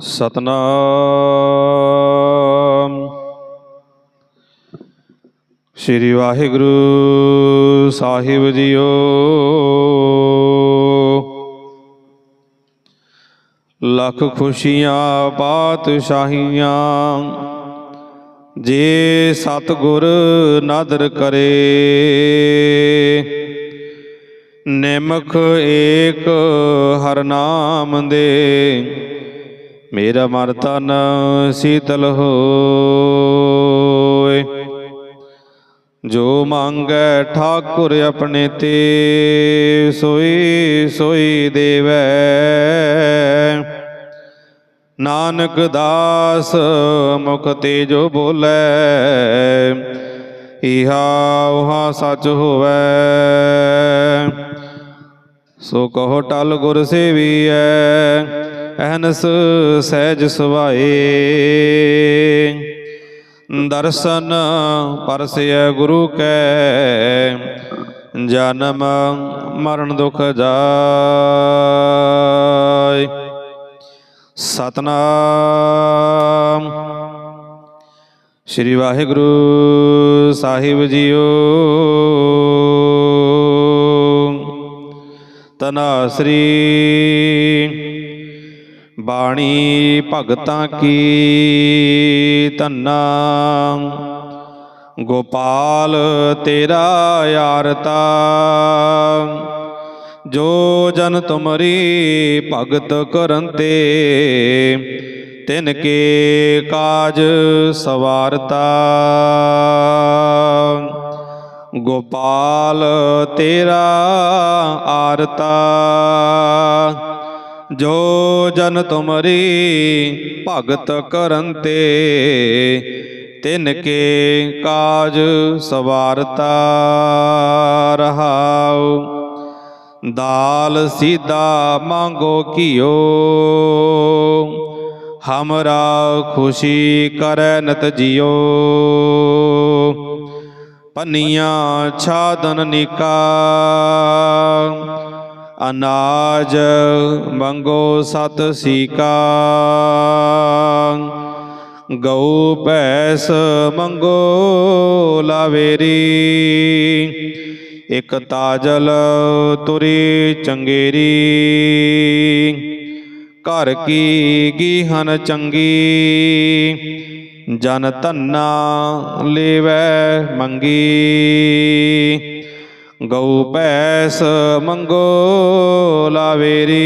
ਸਤਨਾਮ। ਸ੍ਰੀ ਵਾਹਿਗੁਰੂ ਸਾਹਿਬ ਜੀਓ। ਲੱਖ ਖੁਸ਼ੀਆਂ, ਪਾਤਸ਼ਾਹੀਆਂ, ਜੇ ਸਤਿਗੁਰ ਨਾਦਰ ਕਰੇ। ਨਿਮਖ ਏਕ ਹਰ ਨਾਮ ਦੇ। ਮੇਰਾ ਮਨ ਤਨ ਸੀਤਲ ਹੋਏ। ਜੋ ਮੰਗੈ ਠਾਕੁਰ ਆਪਣੇ ਤੇ, ਸੋਈ ਸੋਈ ਦੇਵੈ। ਨਾਨਕ ਦਾਸ ਮੁਖ ਤੇ ਜੋ ਬੋਲੇ, ਇਹਾ ਉਹਾ ਸੱਚ ਹੋਵੇ। ਸੋ ਕਹੋ ਟਲ ਗੁਰ ਸੇਵੀਐ ਅਹਨਸ ਸਹਿਜ ਸੁਭਾਏ। ਦਰਸ਼ਨ ਪਰਸਿਐ ਗੁਰੂ ਕੈ, ਜਨਮ ਮਰਨ ਦੁਖ ਜਾਇ ਸਤਨਾਮ। ਸ੍ਰੀ ਵਾਹਿਗੁਰੂ ਸਾਹਿਬ ਜੀਓ। ਤਨਾਸਰੀ ਬਾਣੀ ਭਗਤਾਂ ਕੀ ਧੰਨਾ? ਗੋਪਾਲ ਤੇਰਾ ਆਰਤਾ ਜੋ ਜਨ ਤੁਮਰੀ ਭਗਤ ਕਰਨ ਤੇ ਤਿਨ ਕੇ ਕਾਜ ਸਵਾਰਤਾ। ਗੋਪਾਲ ਤੇਰਾ ਆਰਤਾ। ਜੋ ਜਨ ਤੁਮਰੀ ਭਗਤ ਕਰਨ ਤੇ, ਤਿਨ ਕੇ ਕਾਜ ਸਵਾਰਤਾ ਰਹਾਉ। ਦਾਲ ਸਿਧਾ ਮੰਗੋ ਕੀਓ ਹਮਰਾ ਖੁਸ਼ੀ ਕਰੈ ਨਤ ਜਿਓ ਪਨੀਆਂ ਛਾਦਨ ਨਿਕਾ ਅਨਾਜ ਮੰਗੋ ਸਤ ਸੀਕਾ। ਗਊ ਭੈਸ ਮੰਗੋ ਲਾਵੇਰੀ। ਇਕ ਤਾਜਲ ਤੁਰੀ ਚੰਗੇਰੀ। ਘਰ ਕੀ ਗੀਹਨ ਚੰਗੀ। ਜਨ ਧੰਨਾ ਲੇਵੈ ਮੰਗੀ। ਗਊ ਭੈਸ ਮੰਗੋ ਲਾਵੇਰੀ।